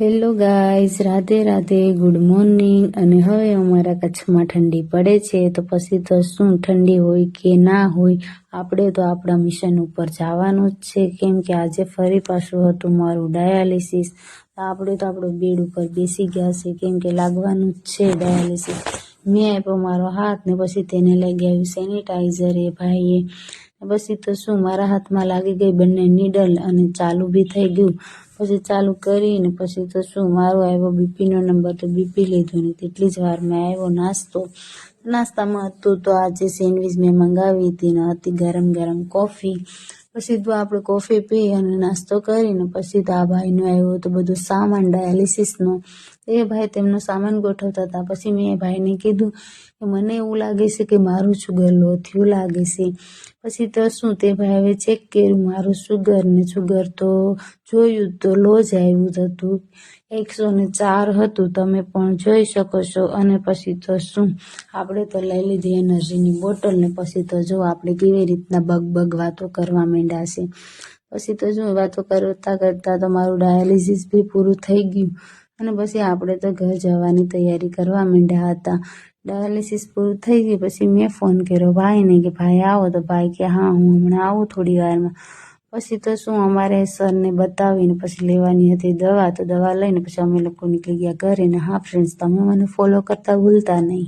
Hello guys Radhe Radhe good morning અને હવે અમારા કચ્છમાં ઠંડી પડે છે, તો પછી તો શું ઠંડી હોય કે ના હોય, આપણે તો આપણા મિશન ઉપર જવાનું જ છે. કેમ કે આજે ફરી પાછું હતું મારું ડાયાલિસિસ આપણે તો આપણું બેડ ઉપર બેસી ગયા છે કેમ કે લાગવાનું જ છે ડાયાલિસિસ મેં આપ્યો મારો હાથ ને પછી તેને લઈ આવ્યું સેનિટાઈઝર એ ભાઈએ. પછી તો શું, મારા હાથમાં લાગી ગઈ બંને નીડલ અને ચાલુ બી થઈ ગયું. પછી ચાલુ કરીને પછી તો શું, મારો આવ્યો બીપીનો નંબર તો બીપી લીધો ને તેટલી જ વાર મેં આવ્યો નાસ્તો. નાસ્તામાં હતું તો આજે સેન્ડવિચ મેં મંગાવી હતી ને હતી ગરમ ગરમ કોફી પછી તો આપણે કોફી પી અને નાસ્તો કરીને પછી તો આ ભાઈનો આવ્યો તો બધું સામાન ડાયાલિસિસનો એ ભાઈ તેમનો સામાન ગોઠવતા હતા. પછી મેં એ ભાઈને કીધું કે મને એવું લાગે છે કે મારું શુગર લો થયું લાગે છે. પછી તો શું તે ભાઈ હવે ચેક કર્યું મારું શુગર ને શુગર તો જોયું તો લો જ આવ્યું હતું. એકસો ને ચાર હતું. તમે પણ જોઈ શકો છો. અને પછી તો શું? આપણે તો લઈ લીધી એનર્જીની બોટલ ને પછી તો જો આપણે કેવી રીતના બગ બગ વાતો કરવા માંડ્યા છે. પછી તો જો વાતો કરતા કરતા તો મારું ડાયાલિસિસ બી પૂરું થઈ ગયું. અને પછી આપણે તો ઘર જવાની તૈયારી કરવા માંડ્યા હતા. ડાયાલિસિસ પૂરું થઈ ગયું, પછી મેં ફોન કર્યો ભાઈને કે ભાઈ આવો, તો ભાઈ કે હા, હું હમણાં આવું થોડી વારમાં. પછી તો શું અમારે સરને બતાવીને પછી લેવાની હતી દવા, તો દવા લઈને પછી અમે લોકો નીકળી ગયા ઘરે ને હા ફ્રેન્ડ્સ તમે મને ફોલો કરતા ભૂલતા નહીં.